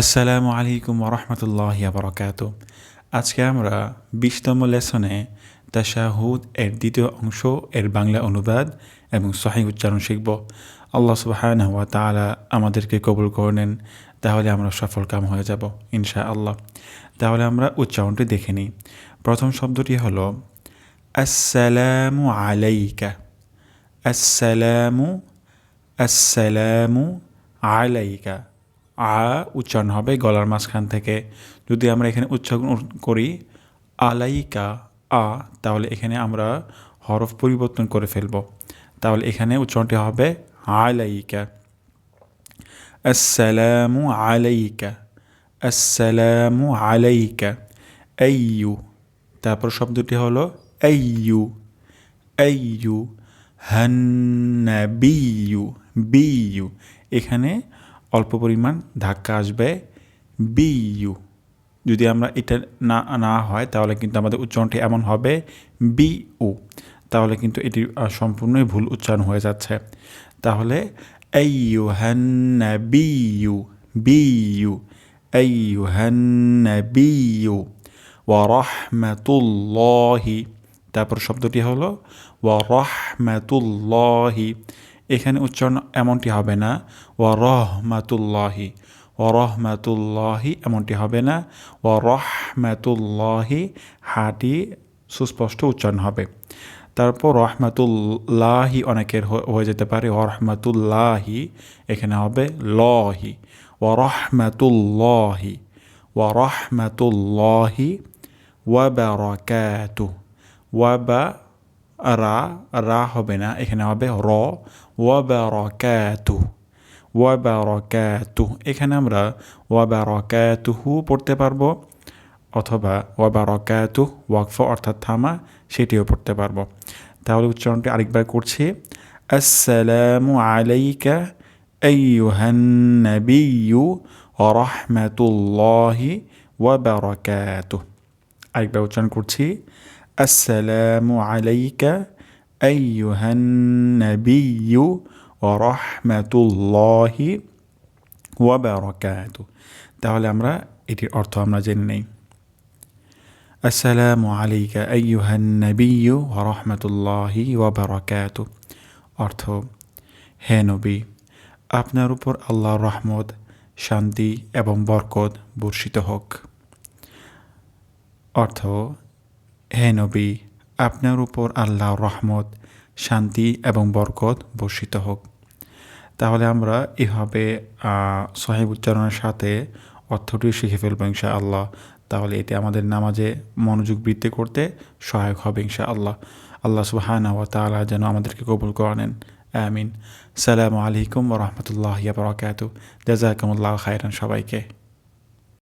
আসসালামু আলাইকুম ওরহমতুল্লাহ বরকাত আজকে আমরা বিশতম লেসনে তাশাহুদ এর দ্বিতীয় অংশ এর বাংলা অনুবাদ এবং সহি উচ্চারণ শিখব। আল্লাহ সুবাহান ওয়া তাআলা আমাদেরকে কবুল করে নেন, তাহলে আমরা সফল কাম হয়ে যাব ইনশা আল্লাহ তাহলে আমরা উচ্চারণটি দেখে নিই। প্রথম শব্দটি হলো, আসসালামু আলাইকা। আসসালামু আসসালামু আলাইকা। আ উচ্চারণ হবে গলার মাঝখান থেকে। যদি আমরা এখানে উচ্চারণ করি, আলাইকা, আ, তাহলে এখানে আমরা হরফ পরিবর্তন করে ফেলব। তাহলে এখানে উচ্চারণটি হবে আলাইকা। আসসালামু আলাইকা আসসালামু আলাইকা, আইয়ু। তারপর শব্দটি হলো আইয়ু আইয়ু। হান্নাবিয়ু বিয়ু এখানে অল্প পরিমাণ ধাক্কা আসবে বিইউ। যদি আমরা এটা না না হয়, তাহলে কিন্তু আমাদের উচ্চারণটি এমন হবে বি উ তাহলে কিন্তু এটি সম্পূর্ণই ভুল উচ্চারণ হয়ে যাচ্ছে। তাহলে আইয়ু হান্না বিইউ বিইউ আইয়ু হান্না বিইউ ওয়ারহমাতুল্লাহি। তারপর শব্দটি হলো ওয়ারহমাতুল্লাহি। এখানে উচ্চারণ এমনটি হবে না। ও রহমাতুল্লাহি ও রহমাতুল্লাহি এমনটি হবে না। ও রহমাতুল্লাহি হাটি সুস্পষ্ট উচ্চারণ হবে। তারপর রহমাতুল্লাহি অনেকের হয়ে যেতে পারে। রহমাতুল্লাহি এখানে হবে লহি। ও রহমাতুল্লাহি ও রহমাতুল্লাহি ওয়াবারাকাতু, ওয়াবা রা রা হবে না, এখানে হবে র। ওয়াবারকাতু ওয়াবারকাতু এখানে আমরা ওয়াবারকাতুহু পড়তে পারব, অথবা ওয়াবারকাতু ওয়াকফ অর্থাৎ থামা, সেটিও পড়তে পারব। তাহলে উচ্চারণটি আরেকবার করছি। আসসালামু আলাইকা আইয়ুহান নাবিয়্যু ওয়া রাহমাতুল্লাহি ওয়া বারাকাতুহু আরেকবার উচ্চারণ করছি। আসসালামু আলাইকা আইয়ুহান্নবিয়ু ওরহমাতুল্লাহি ওয়াবারকাত তাহলে আমরা এটির অর্থ আমরা জেনে নেই। আসসালামু আলাইকা আইয়ুহান্নবিয়ু ওরহমাতুল্লাহি ওয়াবারকাত অর্থ, হে নবী, আপনার উপর আল্লাহর রহমত, শান্তি এবং বরকত বর্ষিত হোক। অর্থ হে নবী, আপনার উপর আল্লাহর রহমত, শান্তি এবং বরকত বর্ষিত হোক। তাহলে আমরা এভাবে সহেব উচ্চারণের সাথে অর্থটি শিখে ফেলব ইনশা আল্লাহ তাহলে এটি আমাদের নামাজে মনোযোগ বৃদ্ধি করতে সহায়ক হবে ইনশা আল্লাহ আল্লাহ সুবাহানা ও তালা যেন আমাদেরকে কবুল করে নেন আমিন। সালামু আলাইকুম রহমতুল্লাহ বরকাত জাজাকুমুল্লাহ খায়রান সবাইকে।